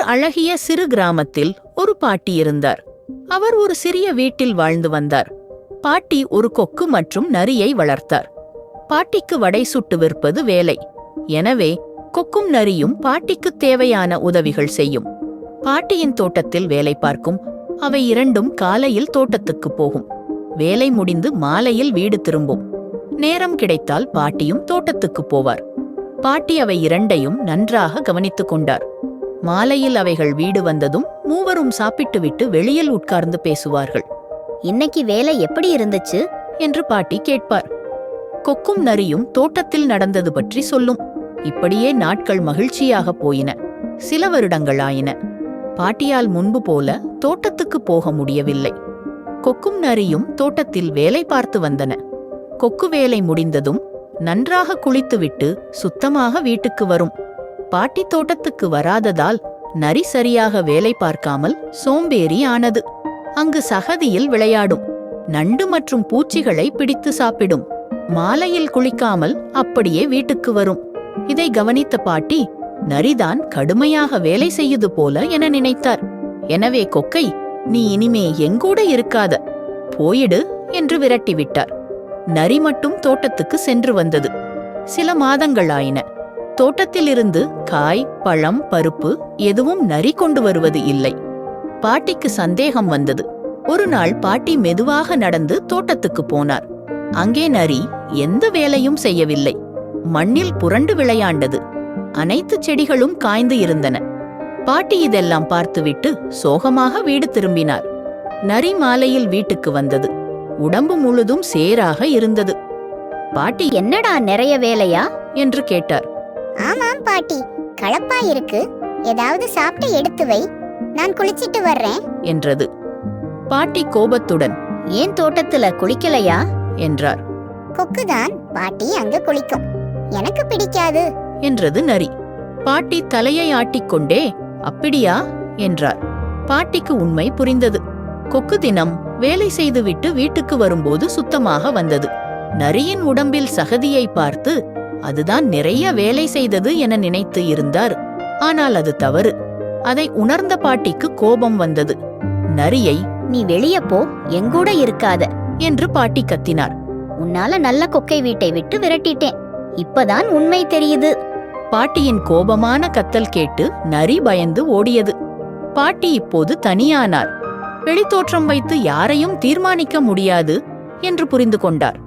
ஒரு அழகிய சிறு கிராமத்தில் ஒரு பாட்டி இருந்தார். அவர் ஒரு சிறிய வீட்டில் வாழ்ந்து வந்தார். பாட்டி ஒரு கொக்கு மற்றும் நரியை வளர்த்தார். பாட்டிக்கு வடை சுட்டு விற்பது வேலை. எனவே கொக்கும் நரியும் பாட்டிக்கு தேவையான உதவிகள் செய்யும். பாட்டியின் தோட்டத்தில் வேலை பார்க்கும். அவை இரண்டும் காலையில் தோட்டத்துக்கு போகும். வேலை முடிந்து மாலையில் வீடு திரும்பும். நேரம் கிடைத்தால் பாட்டியும் தோட்டத்துக்கு போவார். பாட்டி அவை இரண்டையும் நன்றாக கவனித்துக் கொண்டார். மாலையில் அவைகள் வீடு வந்ததும் மூவரும் சாப்பிட்டுவிட்டு வெளியில் உட்கார்ந்து பேசுவார்கள். இன்னைக்கு வேலை எப்படி இருந்துச்சு? என்று பாட்டி கேட்பார். கொக்கும் நரியும் தோட்டத்தில் நடந்தது பற்றி சொல்லும். இப்படியே நாட்கள் மகிழ்ச்சியாக போயின. சில வருடங்கள் ஆயின பாட்டியால் முன்பு போல தோட்டத்துக்கு போக முடியவில்லை. கொக்கும் நரியும் தோட்டத்தில் வேலை பார்த்து வந்தன. கொக்கு வேலை முடிந்ததும் நன்றாக குளித்துவிட்டு சுத்தமாக வீட்டுக்கு வரும். பாட்டி தோட்டத்துக்கு வராததால் நரி சரியாக வேலை பார்க்காமல் சோம்பேறி ஆனது. அங்கு சகதியில் விளையாடும். நண்டு மற்றும் பூச்சிகளை பிடித்து சாப்பிடும். மாலையில் குளிக்காமல் அப்படியே வீட்டுக்கு வரும். இதை கவனித்த பாட்டி நரிதான் கடுமையாக வேலை செய்யுது போல என நினைத்தார். எனவே கொக்கை நீ இனிமே எங்கூட இருக்காத. போயிடு என்று விரட்டிவிட்டார். நரி மட்டும் தோட்டத்துக்கு சென்று வந்தது. சில மாதங்கள் ஆயின தோட்டத்திலிருந்து காய் பழம் பருப்பு எதுவும் நரி கொண்டு வருவது இல்லை. பாட்டிக்கு சந்தேகம் வந்தது. ஒரு நாள் பாட்டி மெதுவாக நடந்து தோட்டத்துக்கு போனார். அங்கே நரி எந்த வேலையும் செய்யவில்லை. மண்ணில் புரண்டு விளையாண்டது. அனைத்து செடிகளும் காய்ந்து இருந்தன. பாட்டி இதெல்லாம் பார்த்துவிட்டு சோகமாக வீடு திரும்பினார். நரி மாலையில் வீட்டுக்கு வந்தது. உடம்பு முழுதும் சேராக இருந்தது. பாட்டி என்னடா நிறைய வேலையா? என்று கேட்டார். ஆமாம் பாட்டி. களைப்பா இருக்கு. ஏதாவது சாப்பிட்டு எடுத்து வை. நான் குளிச்சிட்டு வர்றேன். என்றது. பாட்டி கோபத்துடன் ஏன் தோட்டத்துல குளிக்கலையா? என்றார். கொக்குதான் பாட்டி அங்க குளிக்கும். எனக்கு பிடிக்காது. என்றது நரி. பாட்டி தலையை ஆட்டிக்கொண்டே அப்படியா? என்றார். பாட்டிக்கு உண்மை புரிந்தது. கொக்கு தினம் வேலை செய்துவிட்டு வீட்டுக்கு வரும்போது சுத்தமாக வந்தது. நரியின் உடம்பில் சகதியை பார்த்து அதுதான் நிறைய வேலை செய்தது என நினைத்து இருந்தார். ஆனால் அது தவறு. அதை உணர்ந்த பாட்டிக்கு கோபம் வந்தது. நரியை நீ வெளிய போ எங்கூட இருக்காத என்று பாட்டி கத்தினார். உன்னால நல்ல கொக்கை வீட்டை விட்டு விரட்டிட்டேன். இப்பதான் உண்மை தெரியுது. பாட்டியின் கோபமான கத்தல் கேட்டு நரி பயந்து ஓடியது. பாட்டி இப்போது தனியானார். வெளித்தோற்றம் வைத்து யாரையும் தீர்மானிக்க முடியாது என்று புரிந்து கொண்டார்.